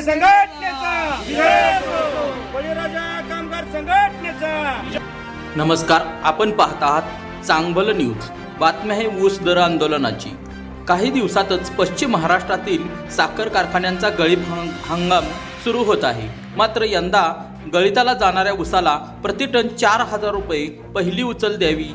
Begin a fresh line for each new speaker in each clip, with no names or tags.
शेतकरी संघटनेचा. बळीराजा कामगार संघटनेचा.
नमस्कार आपण पाहत आहात चांगबल न्यूज. बातम्या आहे ऊस दर आंदोलनाची. काही दिवसातच पश्चिम महाराष्ट्रातील साखर कारखान्यांचा गळीत हंगाम सुरू होत आहे. मात्र यंदा गळिताला जाणाऱ्या ऊसाला प्रति टन चार हजार रुपये पहिली उचल द्यावी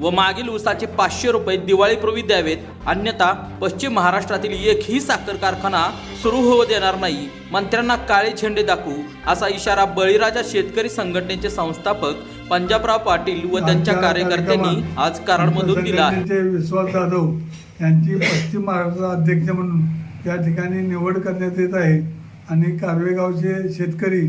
व मागील ऊसाचे पाचशे रुपये दिवाळीपूर्वी द्यावेत. अन्यथा पश्चिम महाराष्ट्रातील एकही साखर कारखाना सुरू होऊ देणार नाही. मंत्र्यांना काळे झेंडे दाखवू असा इशारा बळीराजा शेतकरी संघटनेचे संस्थापक पंजाबराव पाटील व त्यांच्या कार्यकर्त्यांनी आज कराडमधून दिला.
विश्वास जाधव यांची पश्चिम महाराष्ट्र अध्यक्ष म्हणून या ठिकाणी निवड करण्यात येत आहे. आणि कारवेगावचे शेतकरी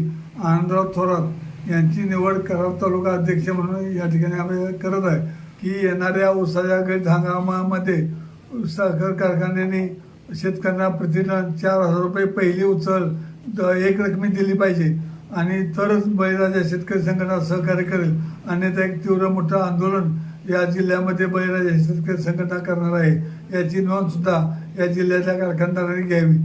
आनंदराव थोरात यांची निवड कराड तालुका अध्यक्ष म्हणून या ठिकाणी आम्ही करत आहे. की येणाऱ्या उसाच्या गळीत हंगामामध्ये साखर कारखान्याने शेतकऱ्यांना प्रति चार हजार रुपये पहिली उचल द- एक रकमी दिली पाहिजे. आणि तरच बळीराजा शेतकरी संघटना सहकार्य करेल. अन्यथा एक तीव्र मोठं आंदोलन या जिल्ह्यामध्ये बळीराजा शेतकरी संघटना करणार आहे. याची नोंद सुद्धा या जिल्ह्याच्या कारखानदारांनी घ्यावी.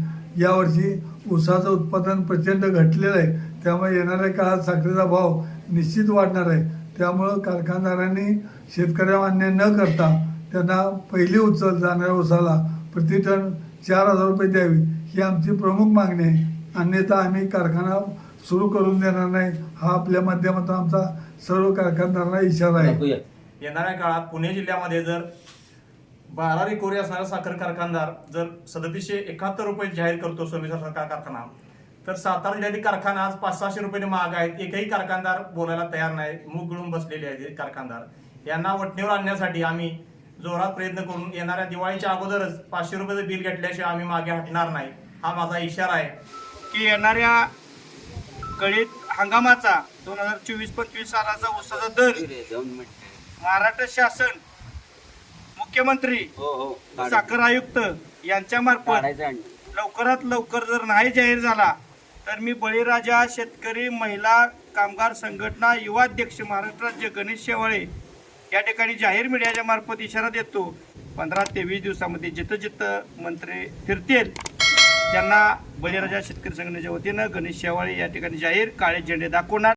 यावर्षी ऊसाचं उत्पादन प्रचंड घटलेलं आहे. त्यामुळे येणाऱ्या काळात साखरेचा भाव निश्चित वाढणार आहे. त्यामुळं कारखानदारांनी शेतकऱ्यांना अन्याय न करता त्यांना पहिली उचल जाणाऱ्या ऊसाला प्रति टन चार हजार रुपये द्यावी ही आमची प्रमुख मागणी आहे. अन्यथा आम्ही कारखाना सुरू करून देणार नाही हा आपल्या माध्यमातून आमचा सर्व कारखानदारांना इशारा आहे.
येणाऱ्या काळात पुणे जिल्ह्यामध्ये जर बारा रिकोरी असणारा साखर कारखानदार जर सदतीसशे एकाहत्तर रुपये जाहीर करतो सोमेश्वर साखर कारखाना तर सातारा जिल्ह्यातील कारखाना आज पाच सहाशे रुपये महाग आहेत. एकही कारखानदार बोलायला तयार नाही. मूग गिळून बसलेले आहेत हे कारखानदार. यांना वटणीवर आणण्यासाठी आम्ही जोरात प्रयत्न करून येणाऱ्या दिवाळीच्या अगोदरच पाचशे रुपयाचं बिल घेतल्याशिवाय आम्ही मागे हटणार नाही. हा माझा इशारा आहे.
की येणाऱ्या गळीत हंगामाचा दोन हजार चोवीस पंचवीस सालाचा ऊसाचा दर महाराष्ट्र शासन मुख्यमंत्री साखर आयुक्त यांच्या मार्फत लवकरात लवकर जर नाही जाहीर झाला तर मी बळीराजा शेतकरी महिला कामगार संघटना युवा अध्यक्ष महाराष्ट्र राज्य गणेश शेवाळे या ठिकाणी जाहीर मीडियाच्या मार्फत इशारा देतो. पंधरा ते वीस दिवसामध्ये जिथं जिथं मंत्री फिरतील त्यांना बळीराजा शेतकरी संघटनेच्या वतीनं गणेश शेवाळे या ठिकाणी जाहीर काळे झेंडे दाखवणार.